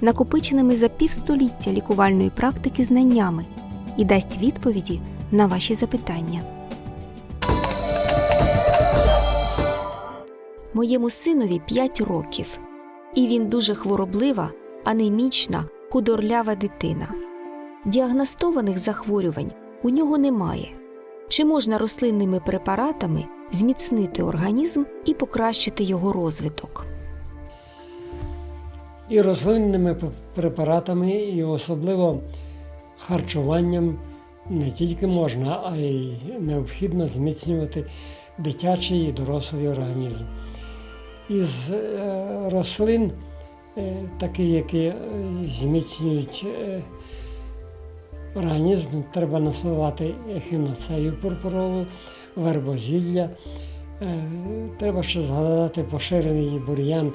накопиченими за півстоліття лікувальної практики знаннями і дасть відповіді на ваші запитання. Моєму синові 5 років, і він дуже хвороблива, анемічна, худорлява дитина. Діагностованих захворювань у нього немає. Чи можна рослинними препаратами зміцнити організм і покращити його розвиток? І рослинними препаратами, і особливо харчуванням не тільки можна, а й необхідно зміцнювати дитячий і дорослий організм. Із е, рослин, е, такі, які е, зміцнюють організм, треба насувати ехіноцею пурпурову, вербозілля. Е, Треба ще згадати поширений бур'ян,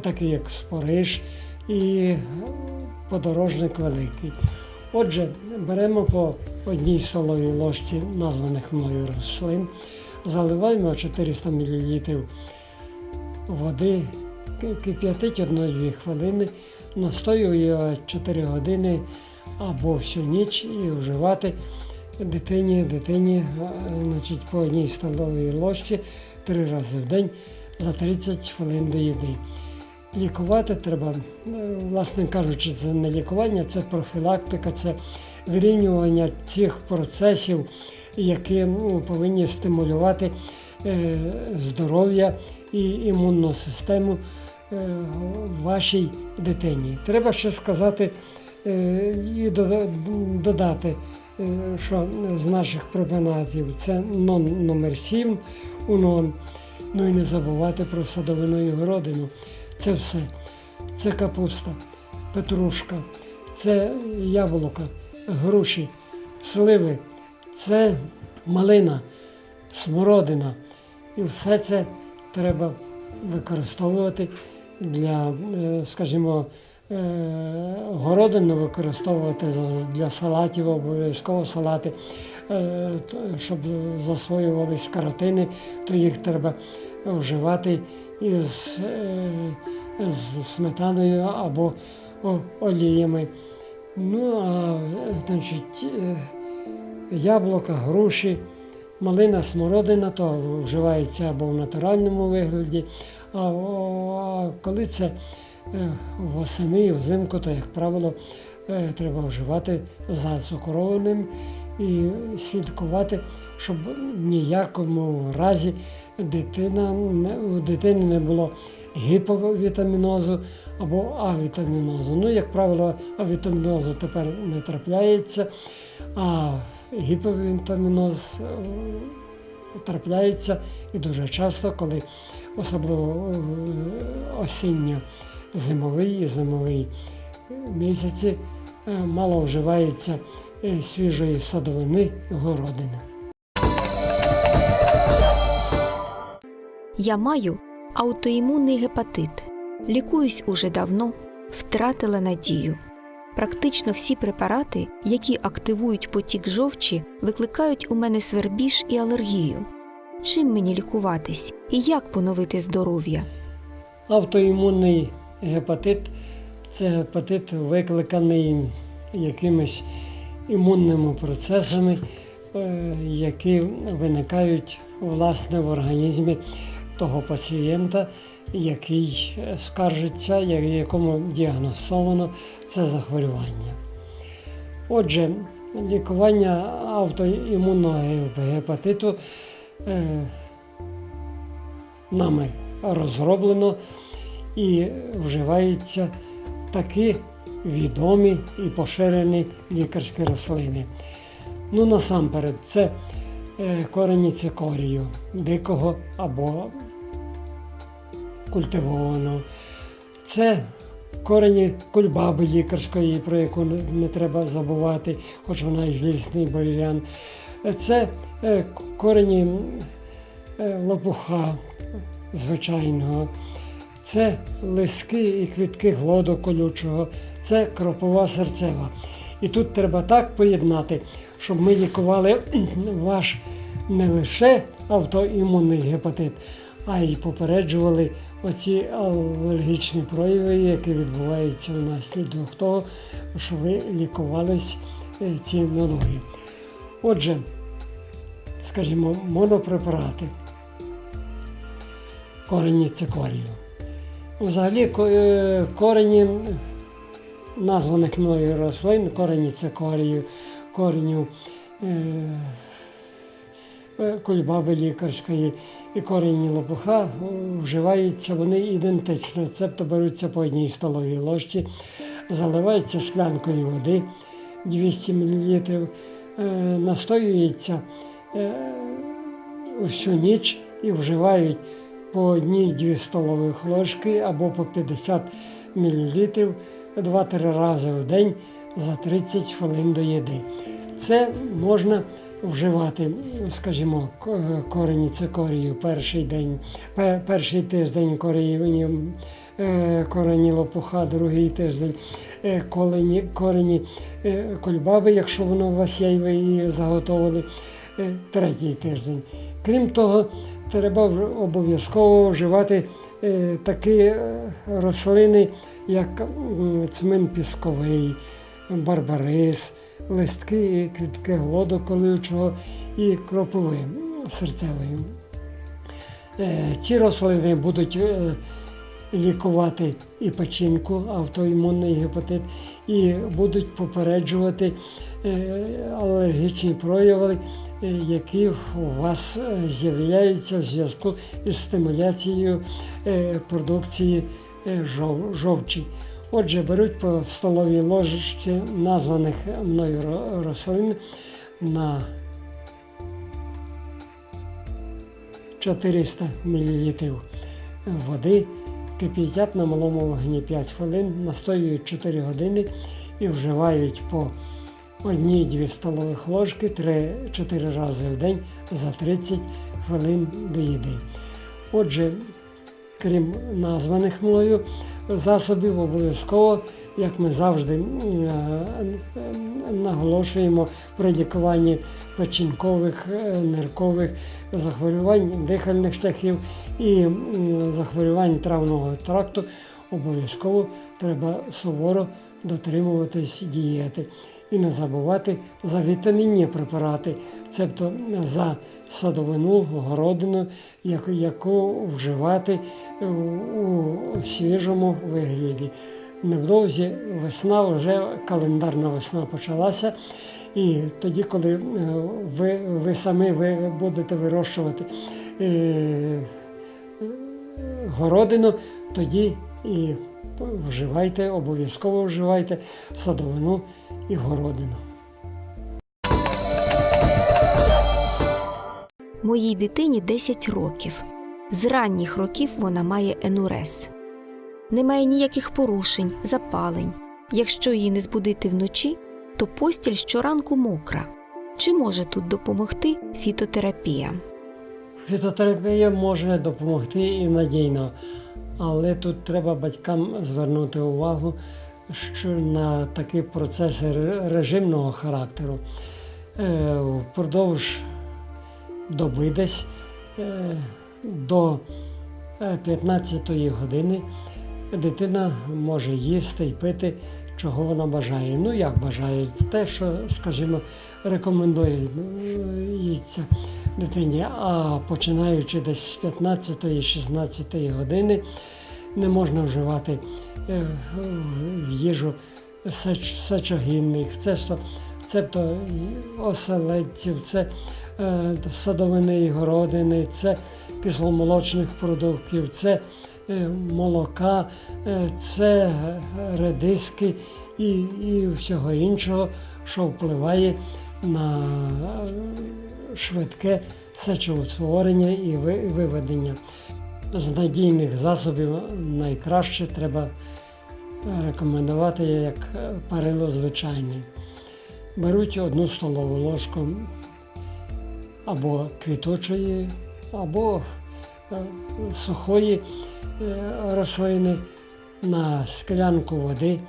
такий як спориш і подорожник великий. Отже, беремо по одній столовій ложці названих мною рослин, заливаємо 400 мл води, кип'ятить 1-2 хвилини, настоює 4 години або всю ніч і вживати дитині, дитині е, значить, по одній столовій ложці три рази в день за 30 хвилин до їди. Лікувати треба, е, власне кажучи, це не лікування, це профілактика, це вирівнювання цих процесів, які повинні стимулювати е, здоров'я і імунну систему вашій дитині. Треба ще сказати і додати, що з наших препаратів це нон номер 7 УНОН. Ну і не забувати про садовину і городину. Це все. Це капуста, петрушка, це яблука, груші, сливи, це малина, смородина. І все це треба використовувати для, е, скажімо, е, городину використовувати для салатів, обов'язково салати, е, щоб засвоювались каротини, то їх треба вживати із, е, з сметаною або оліями. Ну, а е, значить, е, яблука, груші, малина, смородина, то вживається або в натуральному вигляді. А, коли це е, восени і взимку, то, як правило, е, треба вживати зацукрованим і слідкувати, щоб в ніякому разі дитина, у дитини не було гіповітамінозу або авітамінозу. Ну, як правило, авітамінозу тепер не трапляється, а гіповітаміноз е, трапляється і дуже часто, коли особливо е, осінньо-зимовий і зимовий місяці е, мало вживається е, свіжої садовини городини. Я маю аутоімунний гепатит. Лікуюсь уже давно, втратила надію. Практично всі препарати, які активують потік жовчі, викликають у мене свербіж і алергію. Чим мені лікуватись і як поновити здоров'я? Автоімунний гепатит це гепатит, викликаний якимись імунними процесами, е, які виникають власне в організмі того пацієнта, який скаржиться, якому діагностовано це захворювання. Отже, лікування автоімунного гепатиту е, нами розроблено і вживаються такі відомі і поширені лікарські рослини. Ну, насамперед, це е, корені цикорію, дикого або культивованого. Це корені кульбаби лікарської, про яку не, треба забувати, хоч вона і злісний бур'ян. Це е, корені е, лопуха звичайного. Це листки і квітки глоду колючого, це кропова серцева. І тут треба так поєднати, щоб ми лікували ваш не лише автоімунний гепатит, а й попереджували оці алергічні прояви, які відбуваються внаслідок того, що ви лікувались е, ці налоги. Отже, скажімо, монопрепарати корені цикорію. Взагалі е, корені названих мною рослин, корені цикорію, кореню е, кульбаби лікарської і корені лопуха вживаються вони ідентично. Цебто беруться по одній столовій ложці, заливаються склянкою води 200 мл, е, настоюється е, всю ніч і вживають по одній-дві столових ложки або по 50 мл 2-3 рази в день за 30 хвилин до їди. Це можна вживати, скажімо, корені цикорію перший день, перший тиждень корені, е, корені лопуха, другий тиждень е, корені е, кульбаби, якщо воно у вас є і ви її заготовили, третій тиждень. Крім того, треба обов'язково вживати е, такі е, рослини, як цмин пісковий, барбарис, листки квітки глоду колючого і кропови серцевої. Е, Ці рослини будуть е, лікувати і печінку, автоімунний гепатит, і будуть попереджувати е, алергічні прояви, е, які у вас е, з'являються в зв'язку із стимуляцією е, продукції е, жовчі. Отже, беруть по столовій ложечці названих мною рослин на 400 мл води, кип'ятять на малому вогні 5 хвилин, настоюють 4 години і вживають по одній-дві столових ложки 3-4 рази в день за 30 хвилин до їди. Отже, крім названих мною засобів, обов'язково, як ми завжди е, наголошуємо про лікування печінкових, е, ниркових захворювань дихальних шляхів і захворювань травного тракту, обов'язково треба суворо дотримуватись дієти. І не за вітамінні препарати, цебто за садовину, городину, яку, вживати у, свіжому вигляді. Невдовзі весна, вже календарна весна почалася. І тоді, коли е, ви, ви самі ви будете вирощувати е, городину, тоді і вживайте, обов'язково вживайте садовину і городину. Моїй дитині 10 років. З ранніх років вона має енурез. Немає ніяких порушень, запалень. Якщо її не збудити вночі, то постіль щоранку мокра. Чи може тут допомогти фітотерапія? Фітотерапія може допомогти і надійно, але тут треба батькам звернути увагу що на такі процеси режимного характеру. Е, Впродовж доби десь е, до 15-ї години дитина може їсти і пити, чого вона бажає. Ну, як бажає, те, що, скажімо, рекомендується дитині. А починаючи десь з 15-16 години, не можна вживати е, в їжу сеч, сечогінних, це цебто оселедців, це е, садовини і городини, це кисломолочних продуктів, це е, молока, е, це редиски і, і всього іншого, що впливає на е, швидке сечоутворення і ви- виведення. З надійних засобів найкраще треба рекомендувати як е, парило звичайне. Беруть одну столову ложку або квіточої, або е, сухої е, рослини на склянку води,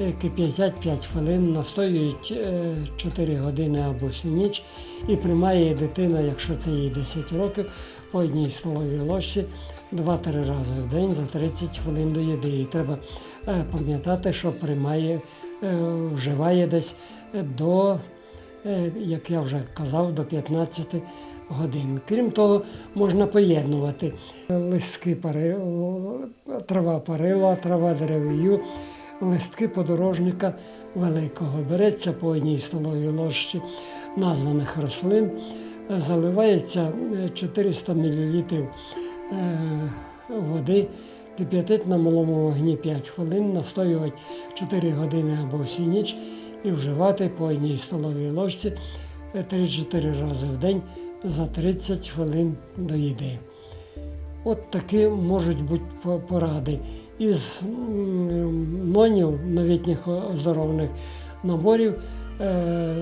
е, кип'ятять 5 хвилин, настоюють е, 4 години або всю ніч і приймає дитина, якщо це їй 10 років, по одній столовій ложці 2-3 рази в день за 30 хвилин до їди. І треба е, пам'ятати, що приймає, е, вживає десь е, до, як я вже казав, до 15 годин. Крім того, можна поєднувати листки парило, трава парила, трава деревію, листки подорожника великого. Береться по одній столовій ложці названих рослин, заливається е, 400 мл води, кип'ятить на малому вогні 5 хвилин, настоювати 4 години або всю ніч і вживати по одній столовій ложці е, 3-4 рази в день за 30 хвилин до їди. От такі можуть бути поради. Із нонів новітніх оздоровних наборів е,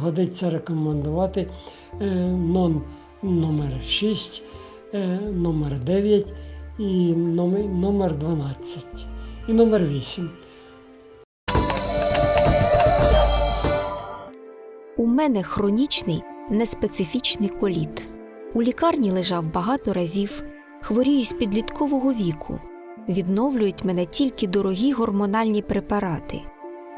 годиться рекомендувати е, нон номер 6, е, номер 9 і номер, номер 12 і номер 8. У мене хронічний неспецифічний коліт. У лікарні лежав багато разів, хворію з підліткового віку. Відновлюють мене тільки дорогі гормональні препарати.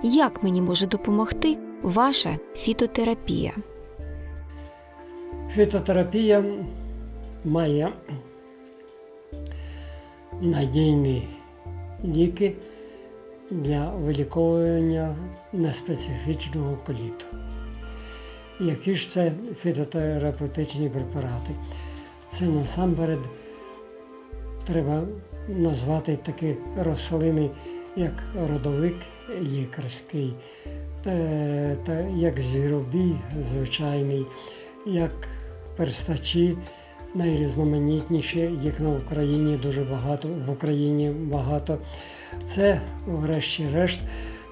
Як мені може допомогти ваша фітотерапія? Фітотерапія має надійні ліки для виліковування неспецифічного коліту. Які ж це фітотерапевтичні препарати? Це насамперед треба назвати такі рослини, як родовик лікарський, е, та як звіробій звичайний, як перстачі, найрізноманітніші, їх на Україні дуже багато, в Україні багато. Це, врешті-решт,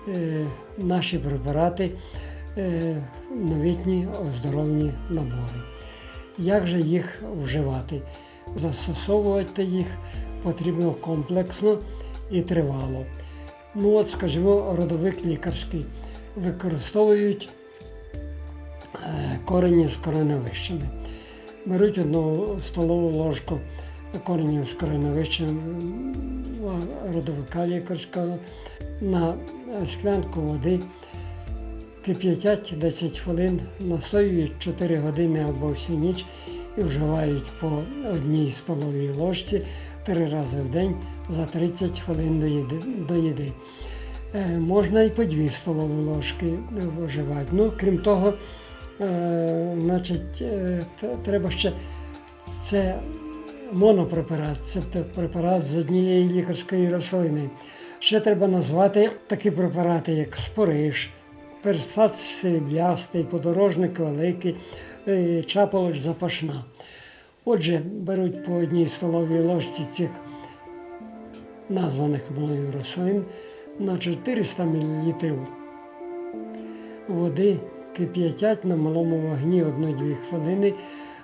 е, наші препарати, е, новітні оздоровні набори. Як же їх вживати? Застосовувати їх потрібно комплексно і тривало. Ну от, скажімо, родовик лікарський використовують е, корені з кореневищами. Беруть одну столову ложку коренів з кореневищем родовика лікарського на склянку води, кип'ятять 10 хвилин, настоюють 4 години або всю ніч і вживають по одній столовій ложці три рази в день за 30 хвилин до їди. До їди. Е, можна і по дві столові ложки вживати. Ну, крім того, значить, е, треба ще це монопрепарат, це препарат з однієї лікарської рослини. Ще треба назвати такі препарати, як спориш, перстат сріблястий, подорожник великий, е, чаполоч запашна. Отже, беруть по одній столовій ложці цих названих мною рослин на 400 мл води кип'ятять на малому вогні 1-2 хвилини,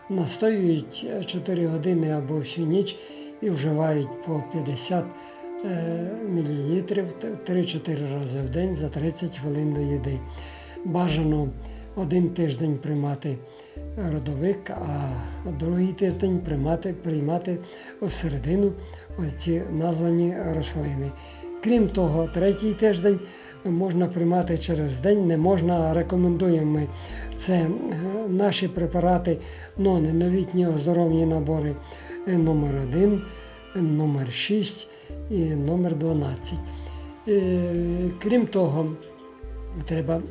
настоюють 4 години або всю ніч і вживають по 50 мл 3-4 рази в день за 30 хвилин до їди. Бажано один тиждень приймати родовик, а другий тиждень приймати, приймати всередину ці названі рослини. Крім того, третій тиждень можна приймати через день, не можна, рекомендуємо ми. Це е, наші препарати, нони, новітні оздоровні набори е, номер 1 номер 6 і номер 12. Е, Крім того, треба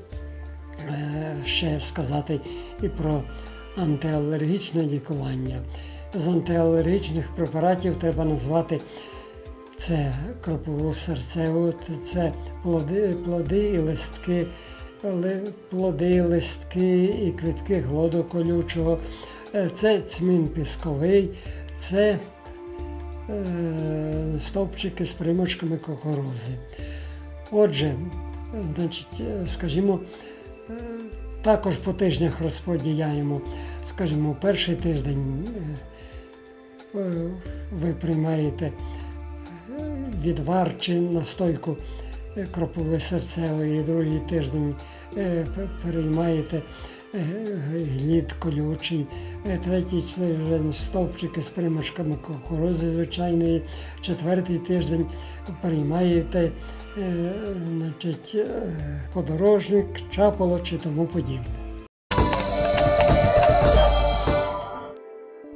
ще сказати і про антиалергічне лікування. З антиалергічних препаратів треба назвати це кропову серцеву, це плоди, плоди і листки, плоди, листки і квітки глоду колючого, е, це цмін пісковий, це е, стовпчики з примочками кукурузи. Отже, значить, скажімо, е, також по тижнях розподіляємо. Скажімо, перший тиждень е, ви приймаєте відвар чи настойку е, кропови серцевої, другий тиждень е, переймаєте е, глід колючий, третій тиждень стовпчики з примашками кукурузи звичайної, четвертий тиждень приймаєте е, значить, подорожник, чаполо чи тому подібне.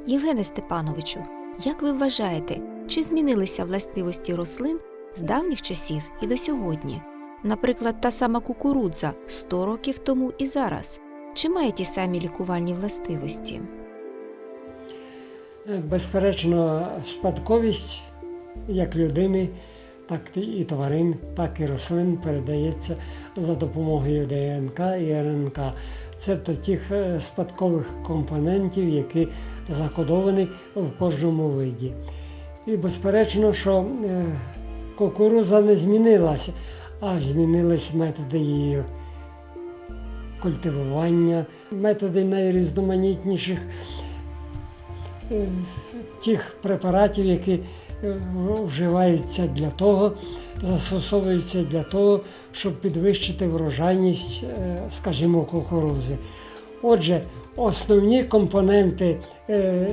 Євгене Степановичу, як ви вважаєте, чи змінилися властивості рослин з давніх часів і до сьогодні? Наприклад, та сама кукурудза 100 років тому і зараз. Чи має ті самі лікувальні властивості? Е, Безперечно, спадковість як людини, так і тварин, так і рослин передається за допомогою ДНК і РНК. Цебто тих е, спадкових компонентів, які закодовані в кожному виді. І безперечно, що е, кукуруза не змінилася, а змінились методи її культивування, методи найрізноманітніших е, тих препаратів, які е, вживаються для того, застосовуються для того, щоб підвищити врожайність, скажімо, кукурузи. Отже, основні компоненти е,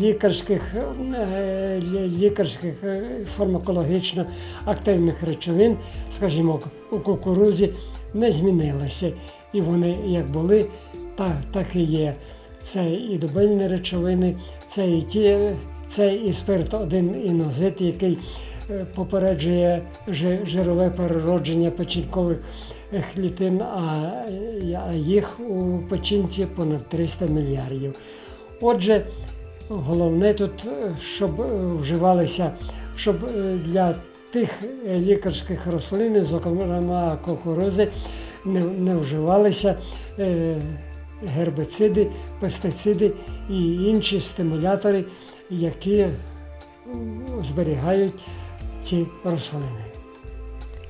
лікарських, е, лікарських е, фармакологічно активних речовин, скажімо, у кукурузі не змінилися. І вони як були, так, і є. Це і дубильні речовини, це і ті, це і спирт 1 інозит, який попереджує жирове переродження печінкових клітин, а їх у печінці понад 300 мільярдів. Отже, головне тут, е, щоб е, вживалися, щоб е, для тих лікарських рослин, зокрема кукурузи, не, не вживалися гербициди, пестициди і інші стимулятори, які зберігають ці рослини.